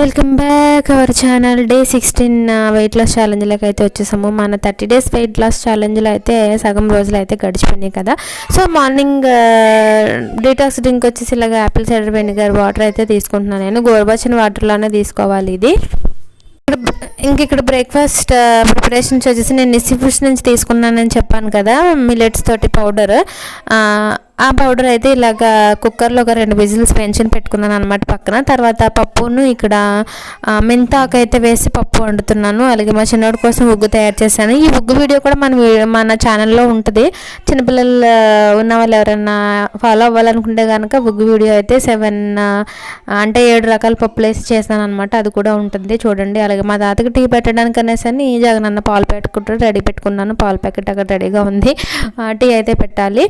Welcome back our channel day sixteen weight loss ఛాలెంజ్లోకి అయితే వచ్చేసాము. మన థర్టీ డేస్ వెయిట్ లాస్ ఛాలెంజ్లో అయితే సగం రోజులు అయితే గడిచిపోయినాయి కదా. సో మార్నింగ్ డీటాక్స్ డ్రింక్ వచ్చేసి ఇలాగ యాపిల్ సైడర్ వెనిగర్ వాటర్ అయితే తీసుకుంటున్నాను నేను. గోరుబాచిన వాటర్లోనే తీసుకోవాలి ఇది. ఇంక ఇక్కడ బ్రేక్ఫాస్ట్ ప్రిపరేషన్స్ uh, వచ్చేసి నేను నిస్సి ఫుడ్స్ నుంచి తీసుకున్నానని చెప్పాను కదా మిలెట్స్ తోటి పౌడర్ ఆ పౌడర్ అయితే ఇలాగ కుక్కర్లో ఒక రెండు విజిల్స్ పెంచుని పెట్టుకున్నాను అనమాట పక్కన. తర్వాత పప్పును ఇక్కడ మెంతాకు అయితే వేసి పప్పు వండుతున్నాను. అలాగే మా చిన్నోడి కోసం ఉగ్గు తయారు చేశాను. ఈ ఉగ్గు వీడియో కూడా మన మన ఛానల్లో ఉంటుంది. చిన్నపిల్లలు ఉన్న వాళ్ళు ఎవరైనా ఫాలో అవ్వాలనుకుంటే కనుక ఉగ్గు వీడియో అయితే సెవెన్ అంటే ఏడు రకాల పప్పులు వేసి చేశాను అనమాట అది కూడా ఉంటుంది చూడండి. అలాగే మా తాతకి టీ పెట్టడానికి అనేసి అని జగనన్న పాలు పెట్టుకుంటూ రెడీ పెట్టుకున్నాను. పాలు ప్యాకెట్ అక్కడ రెడీగా ఉంది. టీ అయితే పెట్టాలి.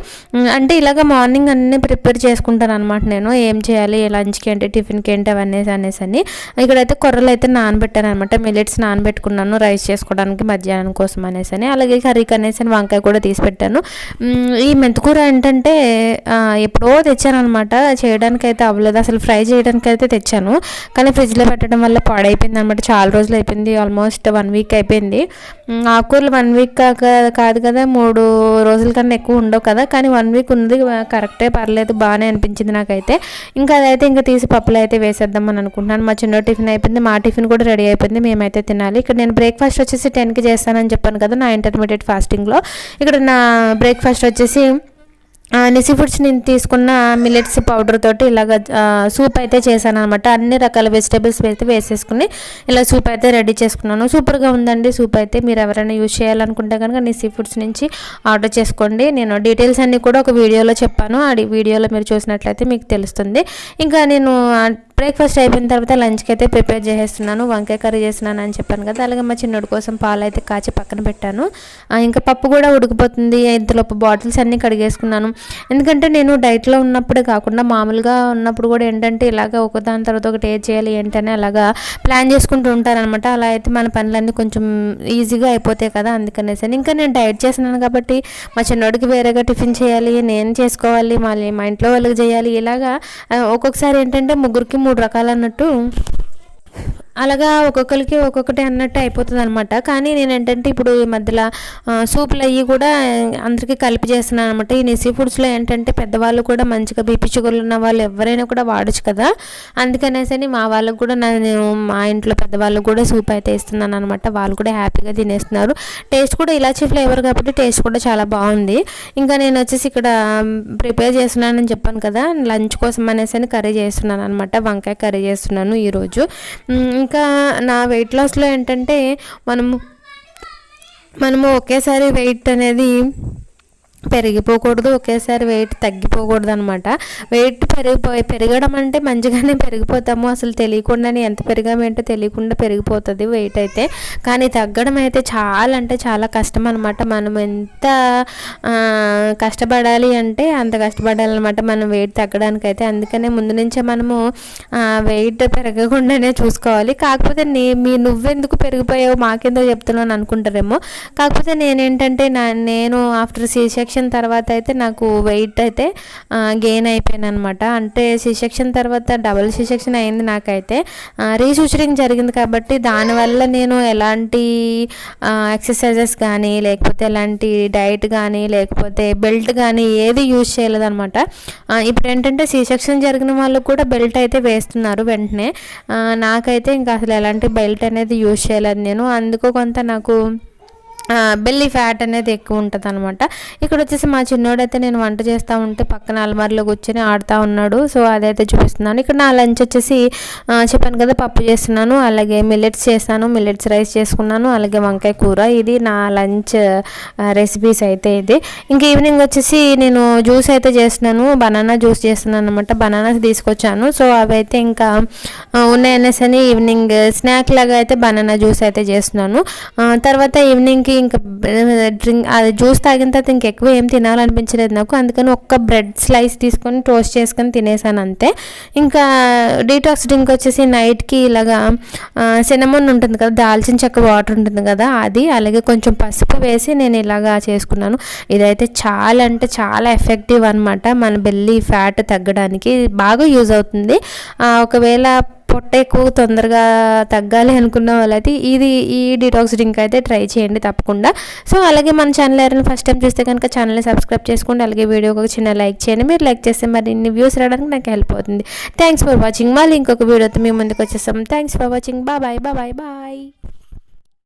అంటే ఇలాగ మార్నింగ్ అన్నీ ప్రిపేర్ చేసుకుంటాను అనమాట నేను. ఏం చేయాలి లంచ్కి ఏంటి టిఫిన్కి ఏంటి అవన్నీ అనేసి అని. ఇక్కడైతే కొర్రలు అయితే నానబెట్టాను అనమాట మిల్లెట్స్ నానబెట్టుకున్నాను రైస్ చేసుకోవడానికి మధ్యాహ్నం కోసం అనేసి అని. అలాగే కర్రీకి అనేసి వంకాయ కూడా తీసి పెట్టాను. ఈ మెంతుకూర ఏంటంటే ఎప్పుడో తెచ్చాను అనమాట చేయడానికి అయితే అవ్వలేదు. అసలు ఫ్రై చేయడానికి అయితే తెచ్చాను. కానీ ఫ్రిడ్జ్లో పెట్టడం వల్ల పాడైపోయింది అనమాట చాలా రోజులు అయిపోయింది. ఆల్మోస్ట్ వన్ వీక్ అయిపోయింది. ఆకుకూరలు వన్ వీక్ కాదు కదా మూడు రోజుల కన్నా ఎక్కువ ఉండవు కదా. కానీ వన్ వీక్ ఉంది కరెక్టే పర్లేదు బాగానే అనిపించింది నాకైతే. ఇంకా అదైతే ఇంకా తీసి పప్పులు అయితే వేసేద్దాం అని అనుకుంటున్నాను. మా చిన్న టిఫిన్ అయిపోయింది మా టిఫిన్ కూడా రెడీ అయిపోయింది మేమైతే తినాలి. ఇక్కడ నేను బ్రేక్ఫాస్ట్ వచ్చేసి టెన్కి చేస్తానని చెప్పాను కదా నా ఇంటర్మీడియట్ ఫాస్టింగ్లో ఇక్కడ నా బ్రేక్ఫాస్ట్ వచ్చేసి నిసి ఫుడ్స్ నేను తీసుకున్న మిల్లెట్స్ పౌడర్ తోటి ఇలాగ సూప్ అయితే చేశాను అనమాట అన్ని రకాల వెజిటేబుల్స్ అయితే వేసేసుకుని ఇలా సూప్ అయితే రెడీ చేసుకున్నాను. సూపర్గా ఉందండి సూప్ అయితే. మీరు ఎవరైనా యూజ్ చేయాలనుకుంటే కనుక నిసి ఫుడ్స్ నుంచి ఆర్డర్ చేసుకోండి. నేను డీటెయిల్స్ అన్నీ కూడా ఒక వీడియోలో చెప్పాను. ఆ వీడియోలో మీరు చూసినట్లయితే మీకు తెలుస్తుంది. ఇంకా నేను బ్రేక్ఫాస్ట్ అయిపోయిన తర్వాత లంచ్కి అయితే ప్రిపేర్ చేసేస్తున్నాను వంకాయ కర్రీ చేస్తున్నాను అని చెప్పాను కదా అలాగే మా చిన్నోడి కోసం పాలు అయితే కాచి పక్కన పెట్టాను. ఇంకా పప్పు కూడా ఉడికిపోతుంది ఇంతలోపు బాటిల్స్ అన్నీ కడిగేసుకున్నాను. ఎందుకంటే నేను డైట్లో ఉన్నప్పుడే కాకుండా మామూలుగా ఉన్నప్పుడు కూడా ఏంటంటే ఇలాగ ఒకదాని తర్వాత ఒకటి ఏ చేయాలి ఏంటని అలాగా ప్లాన్ చేసుకుంటూ ఉంటారనమాట అలా అయితే మన పనులన్నీ కొంచెం ఈజీగా అయిపోతాయి కదా అందుకనేసి ఇంకా నేను డైట్ చేస్తున్నాను కాబట్టి మా చిన్నోడికి వేరేగా టిఫిన్ చేయాలి నేను చేసుకోవాలి మళ్ళీ మా ఇంట్లో వాళ్ళకి చేయాలి ఇలాగా ఒక్కొక్కసారి ఏంటంటే ముగ్గురికి మూడు రకాలు అన్నట్టు అలాగా ఒక్కొక్కరికి ఒక్కొక్కటి అన్నట్టు అయిపోతుంది అనమాట కానీ నేను ఏంటంటే ఇప్పుడు ఈ మధ్యలో సూపులు అవి కూడా అందరికీ కలిపి చేస్తున్నాను అనమాట ఈ నెసీ ఫుడ్స్లో ఏంటంటే పెద్దవాళ్ళు కూడా మంచిగా బీపీ షుగర్లు ఉన్న వాళ్ళు ఎవరైనా కూడా వాడచ్చు కదా. అందుకనేసి మా వాళ్ళకు కూడా నేను మా ఇంట్లో పెద్దవాళ్ళకు కూడా సూప్ అయితే ఇస్తున్నాను అనమాట వాళ్ళు కూడా హ్యాపీగా తినేస్తున్నారు. టేస్ట్ కూడా ఇలాచీ ఫ్లేవర్ కాబట్టి టేస్ట్ కూడా చాలా బాగుంది. ఇంకా నేను వచ్చేసి ఇక్కడ ప్రిపేర్ చేస్తున్నానని చెప్పాను కదా. లంచ్ కోసం అనేసి కర్రీ చేస్తున్నాను అనమాట వంకాయ కర్రీ చేస్తున్నాను ఈరోజు. ఇంకా నా వెయిట్ లాస్లో ఏంటంటే మనము మనము ఒకేసారి వెయిట్ అనేది పెరిగిపోకూడదు ఒకేసారి వెయిట్ తగ్గిపోకూడదు అనమాట వెయిట్ పెరిగిపోయి పెరగడం అంటే మంచిగానే పెరిగిపోతాము. అసలు తెలియకుండానే ఎంత పెరిగామేంటో తెలియకుండా పెరిగిపోతుంది వెయిట్ అయితే. కానీ తగ్గడం అయితే చాలా అంటే చాలా కష్టం అనమాట మనం ఎంత కష్టపడాలి అంటే అంత కష్టపడాలన్నమాట మనం వెయిట్ తగ్గడానికి అయితే అందుకనే ముందు నుంచే మనము వెయిట్ పెరగకుండానే చూసుకోవాలి. కాకపోతే నే మీ నువ్వెందుకు పెరిగిపోయావు? మాకెందుకు చెప్తున్నాను అనుకుంటారేమో. కాకపోతే నేనేంటంటే నా నేను ఆఫ్టర్ సీ సెక్షన్ తర్వాత అయితే నాకు వెయిట్ అయితే గెయిన్ అయిపోయాను అనమాట అంటే సి సెక్షన్ తర్వాత డబుల్ సి సెక్షన్ అయింది నాకైతే. రీసూచరింగ్ జరిగింది కాబట్టి దానివల్ల నేను ఎలాంటి ఎక్సర్సైజెస్ కానీ లేకపోతే ఎలాంటి డైట్ కానీ లేకపోతే బెల్ట్ కానీ ఏది యూజ్ చేయలేదన్నమాట. ఇప్పుడు ఏంటంటే సి సెక్షన్ జరిగిన వాళ్ళు కూడా బెల్ట్ అయితే వేస్తున్నారు వెంటనే. నాకైతే ఇంకా అసలు ఎలాంటి బెల్ట్ అనేది యూజ్ చేయలేదు నేను. అందుకు కొంత నాకు బెల్లి ఫ్యాట్ అనేది ఎక్కువ ఉంటుంది అనమాట ఇక్కడ వచ్చేసి మా చిన్నోడైతే నేను వంట చేస్తూ ఉంటే పక్కన అలమారిలో కూర్చొని ఆడుతూ ఉన్నాడు. సో అదైతే చూపిస్తున్నాను. ఇక్కడ నా లంచ్ వచ్చేసి చెప్పాను కదా పప్పు చేస్తున్నాను అలాగే మిల్లెట్స్ చేస్తాను మిల్లెట్స్ రైస్ చేసుకున్నాను అలాగే వంకాయ కూర. ఇది నా లంచ్ రెసిపీస్ అయితే ఇది. ఇంకా ఈవినింగ్ వచ్చేసి నేను జ్యూస్ అయితే చేస్తున్నాను బనానా జ్యూస్ చేస్తున్నాను అనమాట బనానాస్ తీసుకొచ్చాను. సో అవి అయితే ఇంకా ఉన్నాయనేసి అని ఈవినింగ్ స్నాక్ లాగా అయితే బనానా జ్యూస్ అయితే చేస్తున్నాను. తర్వాత ఈవినింగ్కి ఇంకా డ్రింక్ అది జ్యూస్ తాగిన తర్వాత ఇంకెక్కువ ఏం తినాలనిపించలేదు నాకు. అందుకని ఒక్క బ్రెడ్ స్లైస్ తీసుకొని టోస్ట్ చేసుకొని తినేసాను అంతే. ఇంకా డీటాక్స్ డ్రింక్ వచ్చేసి నైట్కి ఇలాగా సినమన్ ఉంటుంది కదా దాల్చిన చెక్క వాటర్ ఉంటుంది కదా అది అలాగే కొంచెం పసుపు వేసి నేను ఇలాగా చేసుకున్నాను. ఇదైతే చాలా అంటే చాలా ఎఫెక్టివ్ అనమాట మన బెల్లి ఫ్యాట్ తగ్గడానికి. బాగా యూజ్ అవుతుంది. ఒకవేళ పొట్ట ఎక్కువ తొందరగా తగ్గాలి అనుకున్న వాళ్ళైతే ఇది ఈ డిటాక్స్ డ్రింక్ అయితే ట్రై చేయండి తప్పకుండా. సో అలాగే మన ఛానల్ ఎవరైనా ఫస్ట్ టైం చూస్తే కనుక ఛానల్ని సబ్స్క్రైబ్ చేసుకోండి. అలాగే వీడియోకి ఒక చిన్న లైక్ చేయండి. మీరు లైక్ చేస్తే మరి ఇన్ని వ్యూస్ రావడానికి నాకు హెల్ప్ అవుతుంది. థ్యాంక్స్ ఫర్ వాచింగ్ మళ్ళీ ఇంకొక వీడియోతో మీ ముందుకు వచ్చేస్తాం. Thanks for watching bye bye bye bye